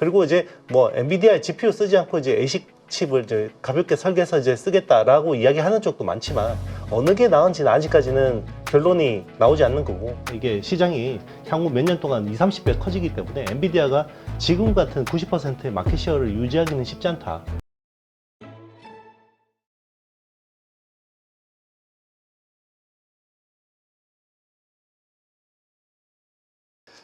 그리고 이제 뭐 엔비디아 GPU 쓰지 않고 이제 ASIC 칩을 이제 가볍게 설계해서 이제 쓰겠다라고 이야기하는 쪽도 많지만 어느 게 나은지는 아직까지는 결론이 나오지 않는 거고 이게 시장이 향후 몇 년 동안 2, 30배 커지기 때문에 엔비디아가 지금 같은 90%의 마켓 시어를 유지하기는 쉽지 않다.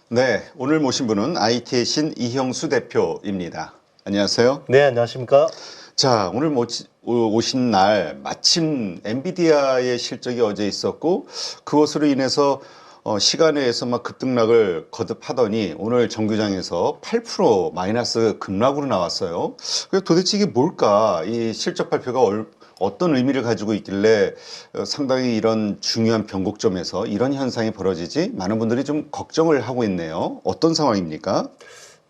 네, 오늘 모신 분은 IT의 신 이형수 대표입니다. 안녕하세요. 네, 안녕하십니까? 자, 오늘 오- 오신 날 마침 엔비디아의 실적이 어제 있었고 그것으로 인해서 어, 시간에서 막 급등락을 거듭하더니 오늘 정규장에서 8% 마이너스 급락으로 나왔어요. 도대체 이게 뭘까? 이 실적 발표가 얼- 어떤 의미를 가지고 있길래 어, 상당히 이런 중요한 변곡점에서 이런 현상이 벌어지지 많은 분들이 좀 걱정을 하고 있네요. 어떤 상황입니까?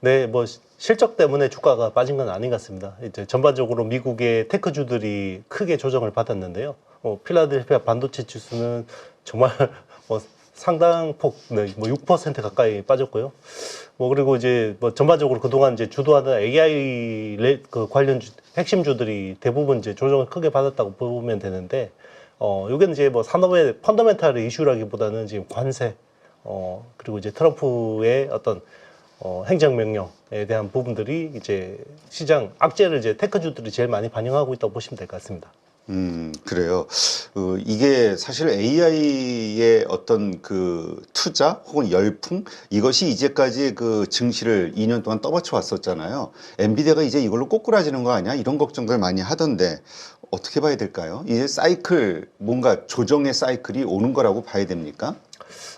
네, 뭐 시- 실적 때문에 주가가 빠진 건 아닌 것 같습니다. 이제 전반적으로 미국의 테크주들이 크게 조정을 받았는데요. 어, 필라델피아 반도체 지수는 정말 뭐 상당폭 네, 뭐6% 가까이 빠졌고요. 뭐 그리고 이제 뭐 전반적으로 그동안 이제 주도하는 AI 레- 그 관련 주, 핵심주들이 대부분 이제 조정을 크게 받았다고 보면 되는데 어, 요게는 이제 뭐 산업의 펀더멘탈 이슈라기보다는 지금 관세 어, 그리고 이제 트럼프의 어떤 어, 행정명령에 대한 부분들이 이제 시장 악재를 이제 테크주들이 제일 많이 반영하고 있다고 보시면 될 것 같습니다. 음, 그래요. 어, 이게 사실 AI의 어떤 그 투자 혹은 열풍 이것이 이제까지 그 증시를 2년 동안 떠받쳐 왔었잖아요. 엔비디아가 이제 이걸로 꼬꾸라지는 거 아니야? 이런 걱정들 많이 하던데 어떻게 봐야 될까요? 이제 사이클 뭔가 조정의 사이클이 오는 거라고 봐야 됩니까?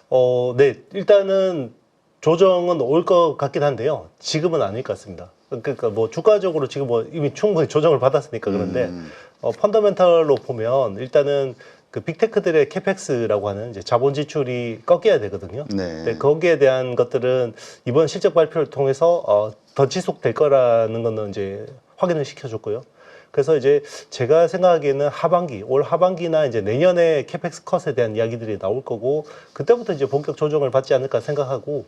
어, 네, 일단은 조정은 올 것 같긴 한데요. 지금은 아닐 것 같습니다. 그러니까 뭐 주가적으로 지금 뭐 이미 충분히 조정을 받았으니까 그런데 음. 어, 펀더멘탈로 보면 일단은 그 빅테크들의 캐펙스라고 하는 이제 자본 지출이 꺾여야 되거든요. 네. 네, 거기에 대한 것들은 이번 실적 발표를 통해서 어, 더 지속될 거라는 거는 이제 확인을 시켜줬고요. 그래서 이제 제가 생각하기에는 하반기, 올 하반기나 이제 내년에 캐펙스 컷에 대한 이야기들이 나올 거고 그때부터 이제 본격 조정을 받지 않을까 생각하고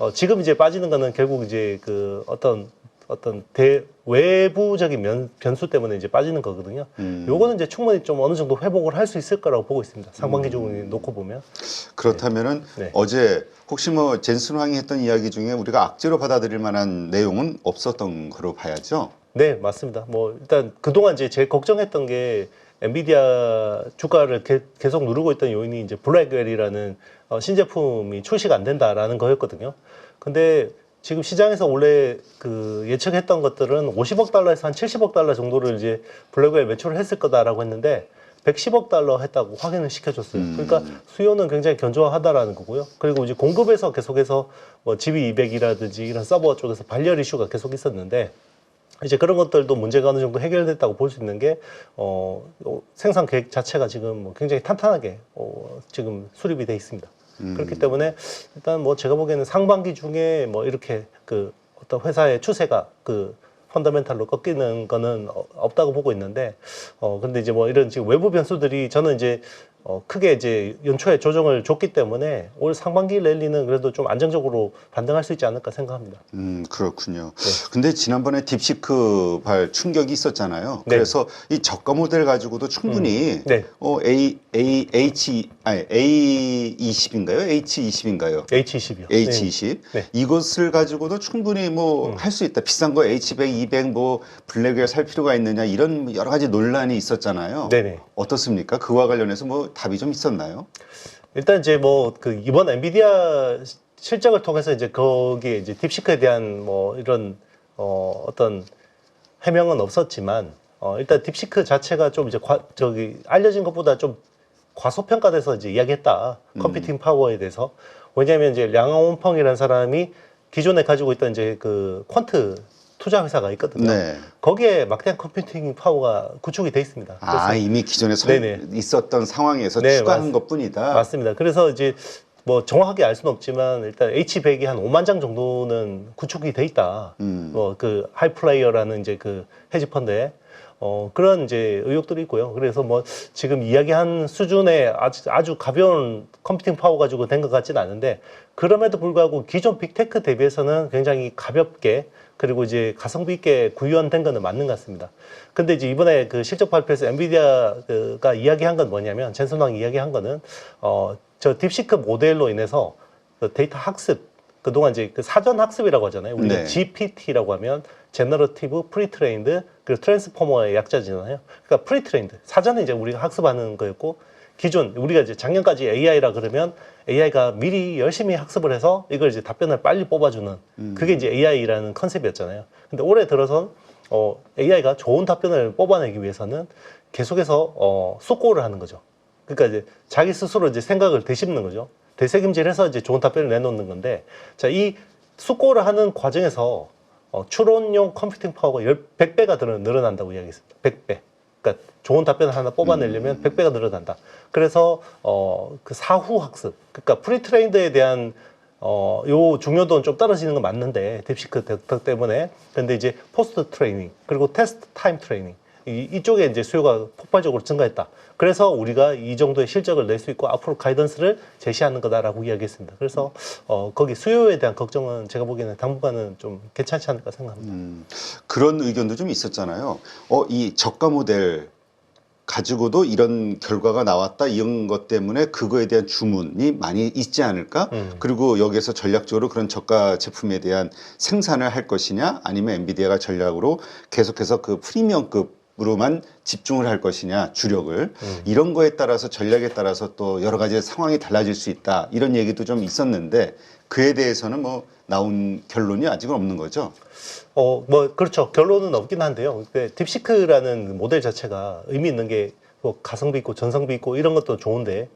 어, 지금 이제 빠지는 거는 결국 이제 그 어떤 어떤 대 외부적인 면, 변수 때문에 이제 빠지는 거거든요. 음. 요거는 이제 충분히 좀 어느 정도 회복을 할 수 있을 거라고 보고 있습니다. 상반기 중에 놓고 보면. 그렇다면은 네. 어제 혹시 뭐 젠슨 황이 했던 이야기 중에 우리가 악재로 받아들일 만한 내용은 없었던 거로 봐야죠. 네, 맞습니다. 뭐 일단 그동안 이제 제일 걱정했던 게 엔비디아 주가를 게- 계속 누르고 있던 요인이 이제 블랙웰이라는 어, 신제품이 출시가 안 된다라는 거였거든요. 근데 지금 시장에서 원래 그 예측했던 것들은 50억 달러에서 한 70억 달러 정도를 이제 블랙웰 매출을 했을 거다라고 했는데 110억 달러 했다고 확인을 시켜줬어요. 음. 그러니까 수요는 굉장히 견조하다라는 거고요. 그리고 이제 공급에서 계속해서 뭐 GB200이라든지 이런 서버 쪽에서 발열 이슈가 계속 있었는데 이제 그런 것들도 문제가 어느 정도 해결됐다고 볼 수 있는 게 어, 어, 생산 계획 자체가 지금 뭐 굉장히 탄탄하게 어, 지금 수립이 돼 있습니다. 음. 그렇기 때문에 일단 뭐 제가 보기에는 상반기 중에 뭐 이렇게 그 어떤 회사의 추세가 그 펀더멘탈로 꺾이는 거는 어- 없다고 보고 있는데 어 근데 이제 뭐 이런 지금 외부 변수들이 저는 이제 어 크게 이제 연초에 조정을 줬기 때문에 올 상반기 랠리는 그래도 좀 안정적으로 반등할 수 있지 않을까 생각합니다. 음, 그렇군요. 네. 근데 지난번에 딥시크 발 충격이 있었잖아요. 네. 그래서 이 저가 모델 가지고도 충분히 네. 어, A, A, H, 아니, A20인가요? H20인가요? H20이요. H20. 네. 이것을 가지고도 충분히 뭐 음. 할수 있다. 비싼 거 H100, 200, 뭐 블랙웨어 살 필요가 있느냐 이런 여러 가지 논란이 있었잖아요. 네네. 어떻습니까? 그와 관련해서 뭐 답이 좀 있었나요? 일단 이제 뭐 그 이번 엔비디아 시- 실적을 통해서 이제 거기에 이제 딥시크에 대한 뭐 이런 어 어떤 해명은 없었지만 어 일단 딥시크 자체가 좀 이제 과, 저기 알려진 것보다 좀 과소평가돼서 이제 이야기했다. 컴퓨팅 파워에 대해서. 왜냐하면 이제 량원펑이라는 사람이 기존에 가지고 있던 이제 그 퀀트 투자 회사가 있거든요. 네. 거기에 막대한 컴퓨팅 파워가 구축이 돼 있습니다. 아, 이미 기존에 서 네네. 있었던 상황에서 네, 추가한 맞- 것 뿐이다. 맞습니다. 그래서 이제 뭐 정확하게 알 수는 없지만 일단 H100이 한 5만 장 정도는 구축이 돼 있다. 음. 뭐그 하이플레이어라는 이제 그 헤지 펀드에 어 그런 이제 의혹들이 있고요. 그래서 뭐 지금 이야기한 수준의 아주 아주 가벼운 컴퓨팅 파워 가지고 된 것 같지는 않은데 그럼에도 불구하고 기존 빅테크 대비해서는 굉장히 가볍게 그리고 이제 가성비 있게 구현된 거는 맞는 것 같습니다. 근데 이제 이번에 그 실적 발표에서 엔비디아가 이야기한 건 뭐냐면 젠슨왕 이야기한 거는 어 저 딥시크 모델로 인해서 그 데이터 학습 그동안 이제 그 사전 학습이라고 하잖아요. 우리가 네. GPT라고 하면 제너러티브 프리트레인드 그리고 트랜스포머의 약자잖아요. 그러니까 프리트레인드 사전에 이제 우리가 학습하는 거였고 기존 우리가 이제 작년까지 AI라 그러면 AI가 미리 열심히 학습을 해서 이걸 이제 답변을 빨리 뽑아주는 그게 이제 AI라는 컨셉이었잖아요. 근데 올해 들어선 어, AI가 좋은 답변을 뽑아내기 위해서는 계속해서 어, 숙고를 하는 거죠. 그러니까 이제 자기 스스로 이제 생각을 되씹는 거죠. 되새김질해서 이제 좋은 답변을 내놓는 건데, 자, 이 숙고를 하는 과정에서 어, 추론용 컴퓨팅 파워가 열 100배가 늘어난다고 이야기했습니다. 100배. 좋은 답변을 하나 뽑아내려면 100배가 늘어난다. 그래서 어, 그 사후 학습, 그러니까 프리트레인드에 대한 어, 요 중요도는 좀 떨어지는 건 맞는데 딥시크 덕 때문에 근데 이제 포스트 트레이닝 그리고 테스트 타임 트레이닝 이, 이쪽에 이제 수요가 폭발적으로 증가했다. 그래서 우리가 이 정도의 실적을 낼 수 있고 앞으로 가이던스를 제시하는 거다라고 이야기했습니다. 그래서 어, 거기 수요에 대한 걱정은 제가 보기에는 당분간은 좀 괜찮지 않을까 생각합니다. 음, 그런 의견도 좀 있었잖아요. 어, 이 저가 모델 가지고도 이런 결과가 나왔다 이런 것 때문에 그거에 대한 주문이 많이 있지 않을까? 음. 그리고 여기에서 전략적으로 그런 저가 제품에 대한 생산을 할 것이냐 아니면 엔비디아가 전략으로 계속해서 그 프리미엄급 으로만 집중을 할 것이냐 주력을 음. 이런 거에 따라서 전략에 따라서 또 여러 가지 상황이 달라질 수 있다 이런 얘기도 좀 있었는데 그에 대해서는 뭐 나온 결론이 아직은 없는 거죠. 어, 뭐, 그렇죠. 결론은 없긴 한데요. 근데 딥시크라는 모델 자체가 의미 있는 게, 뭐, 가성비 있고 전성비 있고 이런 것도 좋은데,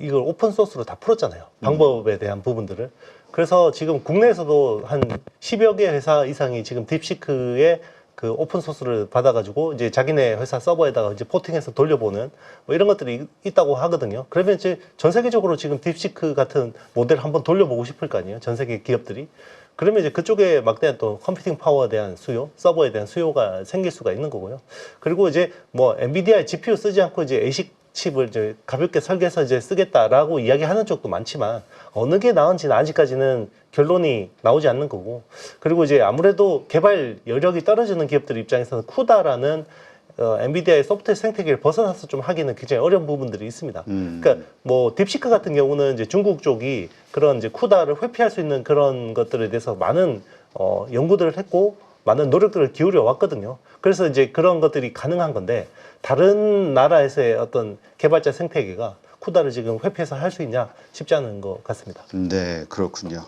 이걸 오픈소스로 다 풀었잖아요. 방법에 대한 부분들을. 그래서 지금 국내에서도 한 10여 개 회사 이상이 지금 딥시크의 그 오픈 소스를 받아가지고 이제 자기네 회사 서버에다가 이제 포팅해서 돌려보는 뭐 이런 것들이 있- 있다고 하거든요. 그러면 이제 전 세계적으로 지금 딥시크 같은 모델 한번 돌려보고 싶을 거 아니에요. 전 세계 기업들이. 그러면 이제 그쪽에 막대한 또 컴퓨팅 파워에 대한 수요, 서버에 대한 수요가 생길 수가 있는 거고요. 그리고 이제 뭐 엔비디아의 GPU 쓰지 않고 이제 ASIC 칩을 이제 가볍게 설계해서 이제 쓰겠다라고 이야기하는 쪽도 많지만 어느 게 나은지는 아직까지는 결론이 나오지 않는 거고 그리고 이제 아무래도 개발 여력이 떨어지는 기업들 입장에서는 쿠다라는 어, 엔비디아의 소프트웨어 생태계를 벗어나서 좀 하기는 굉장히 어려운 부분들이 있습니다. 음. 그러니까 뭐 딥시크 같은 경우는 이제 중국 쪽이 그런 이제 쿠다를 회피할 수 있는 그런 것들에 대해서 많은 어, 연구들을 했고 많은 노력들을 기울여 왔거든요. 그래서 이제 그런 것들이 가능한 건데 다른 나라에서의 어떤 개발자 생태계가 쿠다를 지금 회피해서 할 수 있냐 쉽지 않은 것 같습니다. 네, 그렇군요.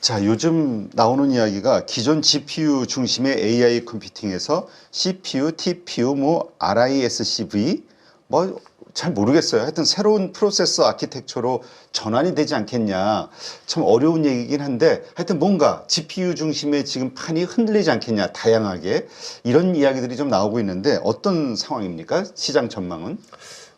자, 요즘 나오는 이야기가 기존 GPU 중심의 AI 컴퓨팅에서 CPU, TPU, 뭐 RISC-V 뭐 잘 모르겠어요. 하여튼 새로운 프로세서 아키텍처로 전환이 되지 않겠냐. 참 어려운 얘기긴 한데 하여튼 뭔가 GPU 중심의 지금 판이 흔들리지 않겠냐. 다양하게 이런 이야기들이 좀 나오고 있는데 어떤 상황입니까? 시장 전망은?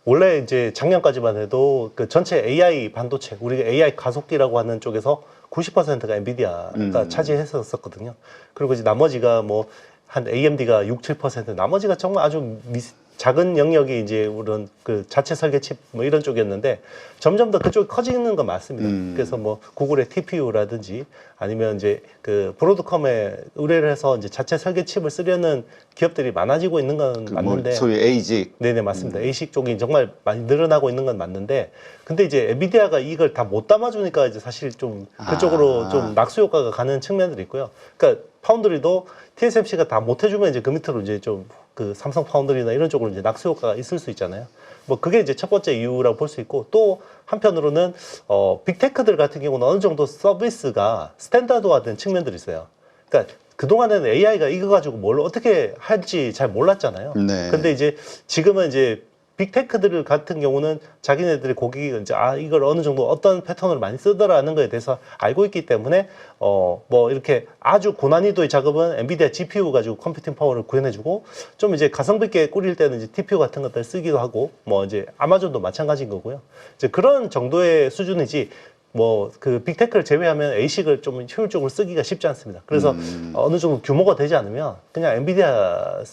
원래 이제 작년까지만 해도 그 전체 AI 반도체, 우리가 AI 가속기라고 하는 쪽에서 90%가 엔비디아가 음. 차지했었거든요. 그리고 이제 나머지가 뭐 한 AMD가 6, 7%, 나머지가 정말 아주 미, 작은 영역이 이제 그런 그 자체 설계 칩 뭐 이런 쪽이었는데 점점 더 그쪽이 커지는 건 맞습니다. 음. 그래서 뭐 구글의 TPU라든지 아니면 이제 그 브로드컴에 의뢰를 해서 이제 자체 설계 칩을 쓰려는 기업들이 많아지고 있는 건그뭐 맞는데 소위 에이직 네네 맞습니다. ASIC 쪽이 정말 많이 늘어나고 있는 건 맞는데 근데 이제 엔비디아가 이걸 다 못 담아주니까 이제 사실 좀 그쪽으로 아. 좀 낙수 효과가 가는 측면들이 있고요. 그러니까 파운드리도 TSMC가 다 못 해주면 이제 그 밑으로 이제 좀 그 삼성 파운드리나 이런 쪽으로 이제 낙수 효과가 있을 수 있잖아요. 뭐 그게 이제 첫 번째 이유라고 볼 수 있고 또 한편으로는 어 빅테크들 같은 경우는 어느 정도 서비스가 스탠다드화된 측면들이 있어요. 그러니까 그동안에는 AI가 이거 가지고 뭘 어떻게 할지 잘 몰랐잖아요. 네. 근데 이제 지금은 이제 빅테크들 같은 경우는 자기네들의 고객이 이제 아 이걸 어느 정도 어떤 패턴을 많이 쓰더라는 거에 대해서 알고 있기 때문에 어 뭐 이렇게 아주 고난이도의 작업은 엔비디아 GPU 가지고 컴퓨팅 파워를 구현해주고 좀 이제 가성비 있게 꾸릴 때는 이제 TPU 같은 것들 쓰기도 하고 뭐 이제 아마존도 마찬가지인 거고요. 이제 그런 정도의 수준이지 뭐그 빅테크를 제외하면 ASIC을 좀 효율적으로 쓰기가 쉽지 않습니다. 그래서 음. 어느 정도 규모가 되지 않으면 그냥 엔비디아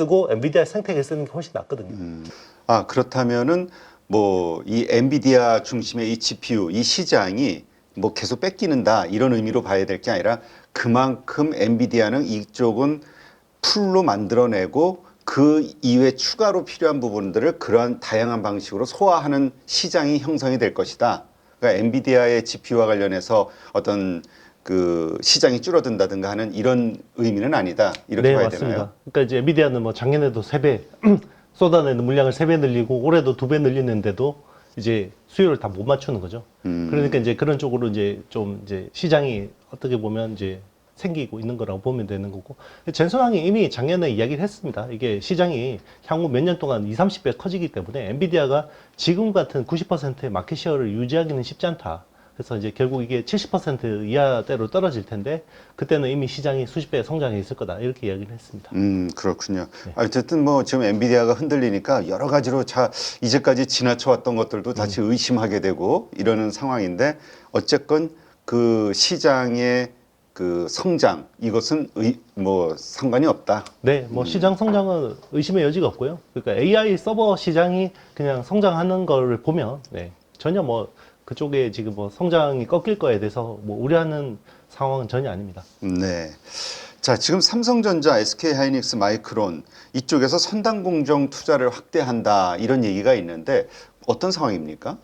쓰고 엔비디아 생태계 쓰는 게 훨씬 낫거든요. 아 그렇다면은 뭐 이 엔비디아 중심의 이 GPU 이 시장이 뭐 계속 뺏기는다 이런 의미로 봐야 될 게 아니라 그만큼 엔비디아는 이쪽은 풀로 만들어내고 그 이외 추가로 필요한 부분들을 그러한 다양한 방식으로 소화하는 시장이 형성이 될 것이다. 그러니까 엔비디아의 GPU와 관련해서 어떤 그 시장이 줄어든다든가 하는 이런 의미는 아니다. 이렇게 네, 봐야 맞습니다. 되나요? 그러니까 이제 엔비디아는 뭐 작년에도 세 배 쏟아내는 물량을 세 배 늘리고 올해도 두 배 늘리는데도 이제 수요를 다 못 맞추는 거죠. 음. 그러니까 이제 그런 쪽으로 이제 좀 이제 시장이 어떻게 보면 이제 생기고 있는 거라고 보면 되는 거고 젠슨왕이 이미 작년에 이야기를 했습니다. 이게 시장이 향후 몇 년 동안 2, 30배 커지기 때문에 엔비디아가 지금 같은 90%의 마켓 시어를 유지하기는 쉽지 않다. 그래서 이제 결국 이게 70% 이하대로 떨어질 텐데 그때는 이미 시장이 수십 배 성장해 있을 거다 이렇게 이야기를 했습니다. 음, 그렇군요. 네. 어쨌든 뭐 지금 엔비디아가 흔들리니까 여러 가지로 자, 이제까지 지나쳐왔던 것들도 음. 다시 의심하게 되고 이러는 상황인데 어쨌건 그 시장의 그 성장 이것은 의, 뭐 상관이 없다. 네, 뭐 시장 성장은 의심의 여지가 없고요. 그러니까 AI 서버 시장이 그냥 성장하는 걸 보면 네, 전혀 뭐 그쪽에 지금 뭐 성장이 꺾일 거에 대해서 뭐 우려하는 상황은 전혀 아닙니다. 네. 자, 지금 삼성전자, SK하이닉스, 마이크론 이쪽에서 선당 공정 투자를 확대한다 이런 얘기가 있는데 어떤 상황입니까?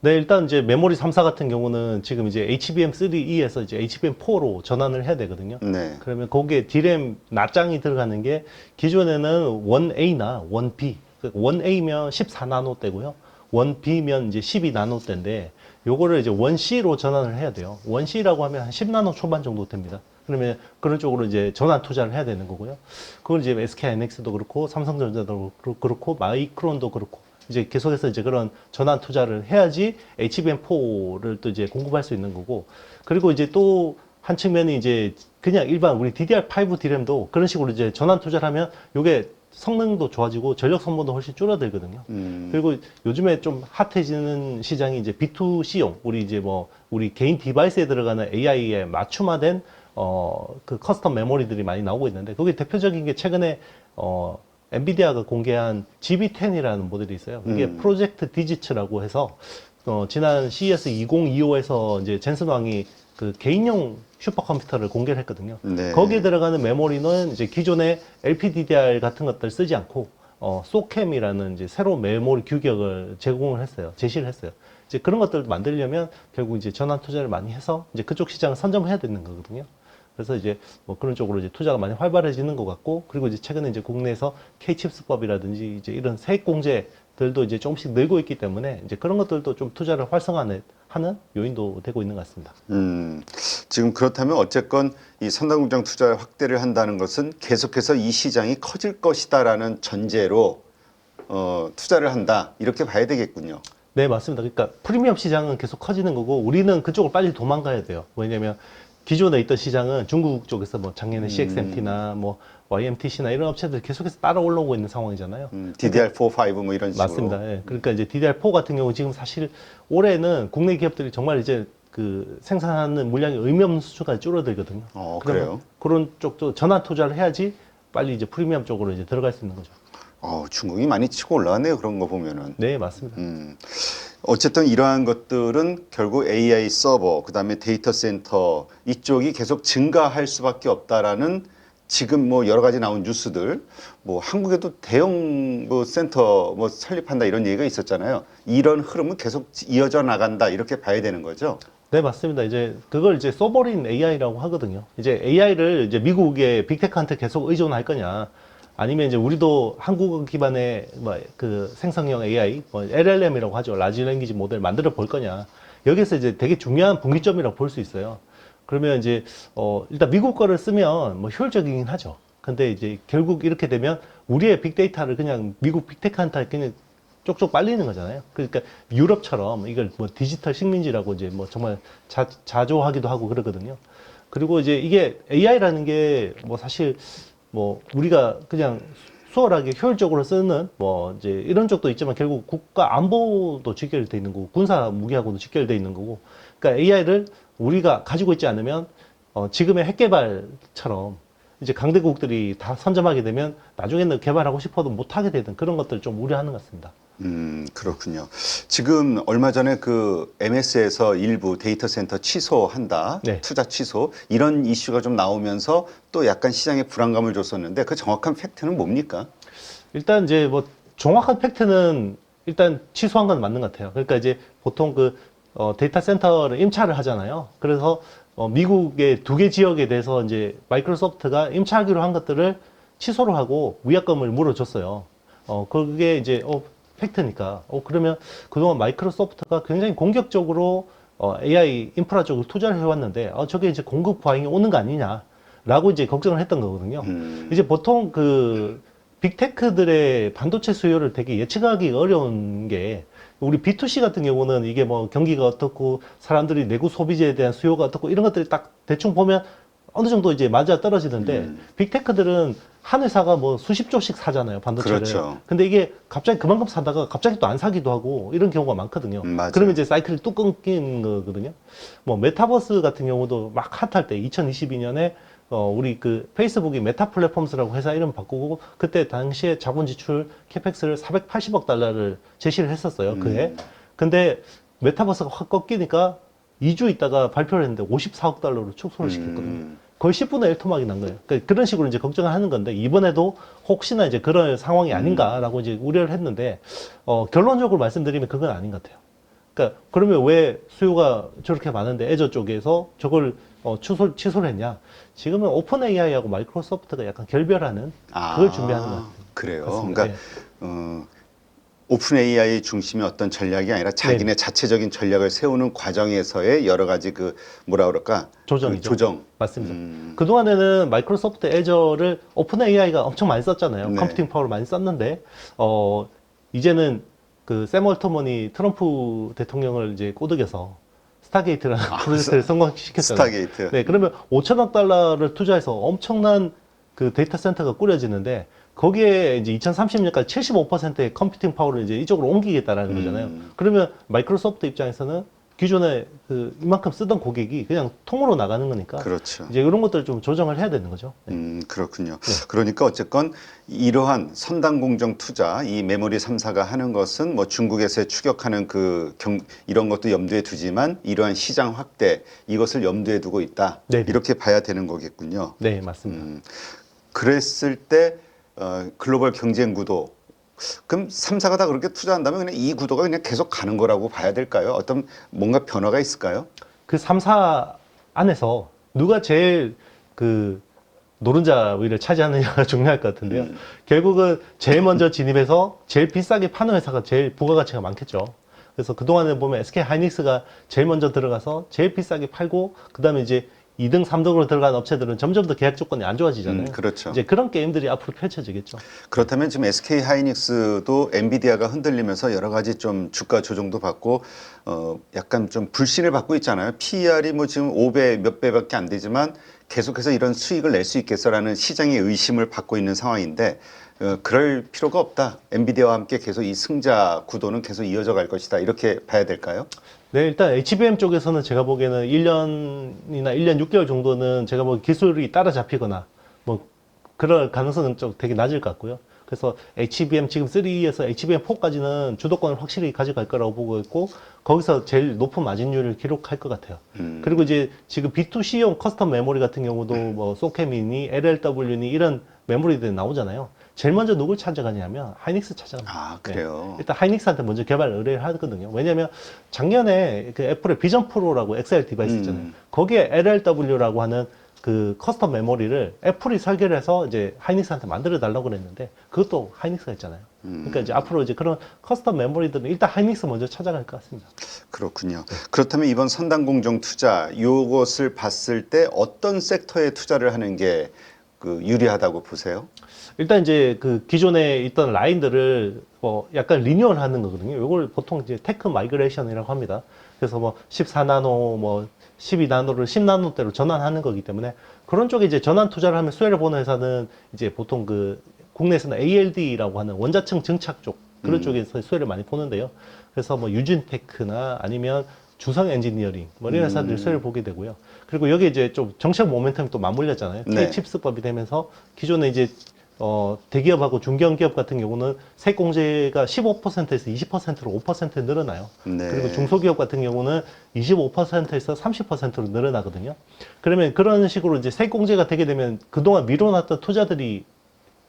네, 일단 이제 메모리 3사 같은 경우는 지금 이제 HBM3E에서 이제 HBM4로 전환을 해야 되거든요. 네. 그러면 거기에 디램 낱장이 들어가는 게 기존에는 1A나 1B, 1A면 14나노대고요. 1B면 이제 12나노대인데 요거를 이제 1C로 전환을 해야 돼요. 1C라고 하면 한 10나노 초반 정도 됩니다. 그러면 그런 쪽으로 이제 전환 투자를 해야 되는 거고요. 그걸 이제 SK하이닉스도 그렇고 삼성전자도 그렇- 그렇고 마이크론도 그렇고 이제 계속해서 이제 그런 전환 투자를 해야지 HBM4를 또 이제 공급할 수 있는 거고 그리고 이제 또 한 측면이 이제 그냥 일반 우리 DDR5 디램도 그런 식으로 이제 전환 투자를 하면 요게 성능도 좋아지고 전력 소모도 훨씬 줄어들거든요. 음, 그리고 요즘에 좀 핫해지는 시장이 이제 B2C용, 우리 이제 뭐, 우리 개인 디바이스에 들어가는 AI에 맞춤화된, 어, 그 커스텀 메모리들이 많이 나오고 있는데, 거기 대표적인 게 최근에, 어, 엔비디아가 공개한 GB10이라는 모델이 있어요. 이게 음. 프로젝트 디지츠라고 해서, 어, 지난 CES 2025에서 이제 젠슨 왕이 그 개인용 슈퍼컴퓨터를 공개를 했거든요. 네. 거기에 들어가는 메모리는 이제 기존의 LPDDR 같은 것들 쓰지 않고 어, 소캠이라는 이제 새로운 메모리 규격을 제공을 했어요. 제시를 했어요. 이제 그런 것들을 만들려면 결국 이제 전환 투자를 많이 해서 이제 그쪽 시장을 선점해야 되는 거거든요. 그래서 이제 뭐 그런 쪽으로 이제 투자가 많이 활발해지는 것 같고 그리고 이제 최근에 이제 국내에서 K칩스법이라든지 이제 이런 세액 공제 들도 이제 조금씩 늘고 있기 때문에 이제 그런 것들도 좀 투자를 활성화하는 하는 요인도 되고 있는 것 같습니다. 음, 지금 그렇다면 어쨌건 이 선당공장 투자 확대를 한다는 것은 계속해서 이 시장이 커질 것이다라는 전제로 어, 투자를 한다 이렇게 봐야 되겠군요. 네, 맞습니다. 그러니까 프리미엄 시장은 계속 커지는 거고 우리는 그쪽을 빨리 도망가야 돼요. 왜냐면 기존에 있던 시장은 중국 쪽에서 뭐 작년에 음. CXMT나 뭐 YMTC나 이런 업체들 계속해서 따라 올라오고 있는 상황이잖아요. 음, DDR4, 5뭐 이런 식으로. 맞습니다. 예. 그러니까 이제 DDR4 같은 경우 지금 사실 올해는 국내 기업들이 정말 이제 그 생산하는 물량이 의미 없는 수준까지 줄어들거든요. 어, 그러면 그래요? 그런 쪽도 전환 투자를 해야지 빨리 이제 프리미엄 쪽으로 이제 들어갈 수 있는 거죠. 어, 중국이 많이 치고 올라왔네요. 그런 거 보면은. 네, 맞습니다. 음, 어쨌든 이러한 것들은 결국 AI 서버, 그 다음에 데이터 센터 이쪽이 계속 증가할 수밖에 없다라는 지금 뭐 여러 가지 나온 뉴스들, 뭐 한국에도 대형 뭐 센터 뭐 설립한다 이런 얘기가 있었잖아요. 이런 흐름은 계속 이어져 나간다 이렇게 봐야 되는 거죠. 네, 맞습니다. 이제 그걸 이제 써버린 AI라고 하거든요. 이제 AI를 이제 미국의 빅테크한테 계속 의존할 거냐, 아니면 이제 우리도 한국 기반의 뭐 그 생성형 AI, 뭐 LLM이라고 하죠. 라지 랭귀지 모델 만들어 볼 거냐. 여기서 이제 되게 중요한 분기점이라고 볼 수 있어요. 그러면 이제 어 일단 미국 거를 쓰면 뭐 효율적이긴 하죠. 근데 이제 결국 이렇게 되면 우리의 빅데이터를 그냥 미국 빅테크한테 그냥 쪽쪽 빨리는 거잖아요. 그러니까 유럽처럼 이걸 뭐 디지털 식민지라고 이제 뭐 정말 자, 자조하기도 하고 그러거든요. 그리고 이제 이게 AI라는 게 뭐 사실 뭐 우리가 그냥 수월하게 효율적으로 쓰는 뭐 이제 이런 쪽도 있지만 결국 국가 안보도 직결돼 있는 거고 군사 무기하고도 직결돼 있는 거고 그러니까 AI를 우리가 가지고 있지 않으면 어 지금의 핵 개발처럼 이제 강대국들이 다 선점하게 되면 나중에는 개발하고 싶어도 못 하게 되는 그런 것들 좀 우려하는 것 같습니다. 음, 그렇군요. 지금 얼마 전에 그 MS에서 일부 데이터 센터 취소한다, 네. 투자 취소 이런 이슈가 좀 나오면서 또 약간 시장에 불안감을 줬었는데 그 정확한 팩트는 뭡니까? 일단 이제 뭐 정확한 팩트는 일단 취소한 건 맞는 것 같아요. 그러니까 이제 보통 그 어, 데이터 센터를 임차를 하잖아요. 그래서 어, 미국의 두 개 지역에 대해서 이제 마이크로소프트가 임차하기로 한 것들을 취소를 하고 위약금을 물어줬어요. 어, 그게 이제 어, 팩트니까. 어, 그러면 그동안 마이크로소프트가 굉장히 공격적으로 어, AI 인프라 쪽으로 투자를 해왔는데 어, 저게 이제 공급 과잉이 오는 거 아니냐라고 이제 걱정을 했던 거거든요. 음, 이제 보통 그 빅테크들의 반도체 수요를 되게 예측하기 어려운 게 우리 B2C 같은 경우는 이게 뭐 경기가 어떻고 사람들이 내구 소비재에 대한 수요가 어떻고 이런 것들이 딱 대충 보면 어느 정도 이제 맞아 떨어지는데 음. 빅테크들은 한 회사가 뭐 수십 조씩 사잖아요 반도체를. 그렇죠. 근데 이게 갑자기 그만큼 사다가 갑자기 또 안 사기도 하고 이런 경우가 많거든요. 음, 맞아요. 그러면 이제 사이클이 뚝 끊긴 거거든요. 뭐 메타버스 같은 경우도 막 핫할 때 2022년에 어, 우리 그 페이스북이 메타 플랫폼스라고 회사 이름 바꾸고 그때 당시에 자본 지출 캐펙스를 480억 달러를 제시를 했었어요. 그해. 음. 근데 메타버스가 확 꺾이니까 2주 있다가 발표를 했는데 54억 달러로 축소를 시켰거든요. 음, 거의 10분의 1 토막이 난 거예요. 그러니까 그런 식으로 이제 걱정을 하는 건데 이번에도 혹시나 이제 그런 상황이 아닌가라고 이제 우려를 했는데 어, 결론적으로 말씀드리면 그건 아닌 것 같아요. 그러니까 그러면 왜 수요가 저렇게 많은데 애저 쪽에서 저걸 어, 취소 취소를 했냐? 지금은 오픈 AI하고 마이크로소프트가 약간 결별하는 아, 그걸 준비하는 것 같아요. 그래요. 맞습니다. 그러니까 어, 오픈 AI 중심의 어떤 전략이 아니라 자기네 네. 자체적인 전략을 세우는 과정에서의 여러 가지 그 뭐라 그럴까 조정이죠. 그 조정. 맞습니다. 음, 그 동안에는 마이크로소프트 애저를 오픈 AI가 엄청 많이 썼잖아요. 네. 컴퓨팅 파워를 많이 썼는데, 어, 이제는 그샘 월터먼이 트럼프 대통령을 이제 꼬드겨서 스타게이트라는 프로젝트를 성공시켰잖아요. 아, 스타게이트. 네, 그러면 5천억 달러를 투자해서 엄청난 그 데이터 센터가 꾸려지는데, 거기에 이제 2030년까지 75%의 컴퓨팅 파워를 이제 이쪽으로 옮기겠다라는 음. 거잖아요. 그러면 마이크로소프트 입장에서는 기존에 그 이만큼 쓰던 고객이 그냥 통으로 나가는 거니까 그렇죠. 이제 이런 것들을 좀 조정을 해야 되는 거죠. 네. 음, 그렇군요. 네. 그러니까 어쨌건 이러한 선당 공정 투자, 이 메모리 3사가 하는 것은 뭐 중국에서 추격하는 그 경, 이런 것도 염두에 두지만 이러한 시장 확대 이것을 염두에 두고 있다. 네네. 이렇게 봐야 되는 거겠군요. 네, 맞습니다. 음, 그랬을 때 어, 글로벌 경쟁 구도 그럼 3사가 다 그렇게 투자한다면 그냥 이 구도가 그냥 계속 가는 거라고 봐야 될까요? 어떤 뭔가 변화가 있을까요? 그 3사 안에서 누가 제일 그 노른자 위를 차지하느냐가 중요할 것 같은데요. 음. 결국은 제일 먼저 진입해서 제일 비싸게 파는 회사가 제일 부가가치가 많겠죠. 그래서 그동안에 보면 SK 하이닉스가 제일 먼저 들어가서 제일 비싸게 팔고 그다음에 이제 2등, 3등으로 들어간 업체들은 점점 더 계약 조건이 안 좋아지잖아요. 음, 그렇죠. 이제 그런 게임들이 앞으로 펼쳐지겠죠. 그렇다면 지금 SK 하이닉스도 엔비디아가 흔들리면서 여러 가지 좀 주가 조정도 받고 어 약간 좀 불신을 받고 있잖아요. PER이 뭐 지금 5배 몇 배밖에 안 되지만 계속해서 이런 수익을 낼 수 있겠어라는 시장의 의심을 받고 있는 상황인데 어, 그럴 필요가 없다. 엔비디아와 함께 계속 이 승자 구도는 계속 이어져 갈 것이다. 이렇게 봐야 될까요? 네, 일단 HBM 쪽에서는 제가 보기에는 1년이나 1년 6개월 정도는 제가 보기 기술이 따라잡히거나 뭐 그럴 가능성은 좀 되게 낮을 것 같고요. 그래서 HBM 지금 3에서 HBM 4까지는 주도권을 확실히 가져갈 거라고 보고 있고 거기서 제일 높은 마진율을 기록할 것 같아요. 음. 그리고 이제 지금 B2C용 커스텀 메모리 같은 경우도 뭐 소케미니, LLW니 이런 메모리들이 나오잖아요. 제일 먼저 누굴 찾아가냐면 하이닉스 찾아갑니다. 아 그래요. 일단 하이닉스한테 먼저 개발 의뢰를 하거든요. 왜냐하면 작년에 그 애플의 비전 프로라고 XL 디바이스 있잖아요. 음. 거기에 LLW라고 하는 그 커스텀 메모리를 애플이 설계를 해서 이제 하이닉스한테 만들어 달라고 그랬는데 그것도 하이닉스가 있잖아요. 음. 그러니까 이제 앞으로 이제 그런 커스텀 메모리들은 일단 하이닉스 먼저 찾아갈 것 같습니다. 그렇군요. 그렇다면 이번 선당 공정 투자 요것을 봤을 때 어떤 섹터에 투자를 하는 게 그 유리하다고 보세요? 일단 이제 그 기존에 있던 라인들을 뭐 약간 리뉴얼 하는 거거든요. 이걸 보통 이제 테크 마이그레이션이라고 합니다. 그래서 뭐 14나노, 뭐 12나노를 10나노대로 전환하는 거기 때문에 그런 쪽에 이제 전환 투자를 하면 수혜를 보는 회사는 이제 보통 그 국내에서는 ALD라고 하는 원자층 증착 쪽 그런 음. 쪽에서 수혜를 많이 보는데요. 그래서 뭐 유진테크나 아니면 주성 엔지니어링 뭐 이런 회사들이 음. 수혜를 보게 되고요. 그리고 여기 이제 좀 정책 모멘텀이 또 맞물렸잖아요. 네. K 칩스법이 되면서 기존에 이제 어, 대기업하고 중견기업 같은 경우는 세액공제가 15%에서 20%로 5% 늘어나요. 네. 그리고 중소기업 같은 경우는 25%에서 30%로 늘어나거든요. 그러면 그런 식으로 이제 세공제가 되게 되면 그동안 미뤄놨던 투자들이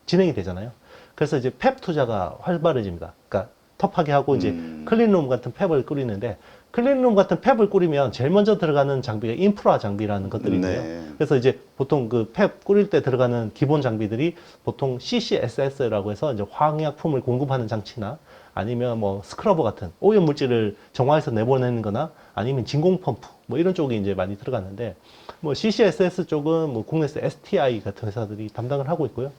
진행이 되잖아요. 그래서 이제 펩 투자가 활발해집니다. 그러니까 텁하게 하고 이제 음. 클린룸 같은 펩을 꾸리는데 클린룸 같은 펩을 꾸리면 제일 먼저 들어가는 장비가 인프라 장비라는 것들이고요. 네. 그래서 이제 보통 그펩 꾸릴 때 들어가는 기본 장비들이 보통 CCSS라고 해서 이제 화학약품을 공급하는 장치나 아니면 뭐 스크러버 같은 오염 물질을 정화해서 내보내는 거나 아니면 진공 펌프 뭐 이런 쪽이 이제 많이 들어가는데 뭐 CCSS 쪽은 뭐 국내에서 STI 같은 회사들이 담당을 하고 있고요.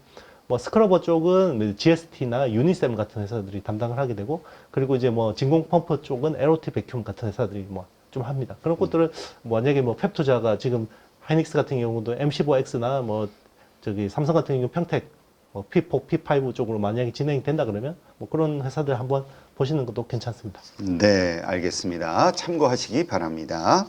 뭐 스크러버 쪽은 GST나 유니셈 같은 회사들이 담당을 하게 되고 그리고 이제 뭐 진공 펌프 쪽은 에로티 백큐ම් 같은 회사들이 뭐 좀 합니다. 그런 것들을 만약에 뭐 펩 투자가 지금 하이닉스 같은 경우도 M15X나 뭐 저기 삼성 같은 경우 평택 뭐 P4, P5 쪽으로 만약에 진행이 된다 그러면 뭐 그런 회사들 한번 보시는 것도 괜찮습니다. 네, 알겠습니다. 참고하시기 바랍니다.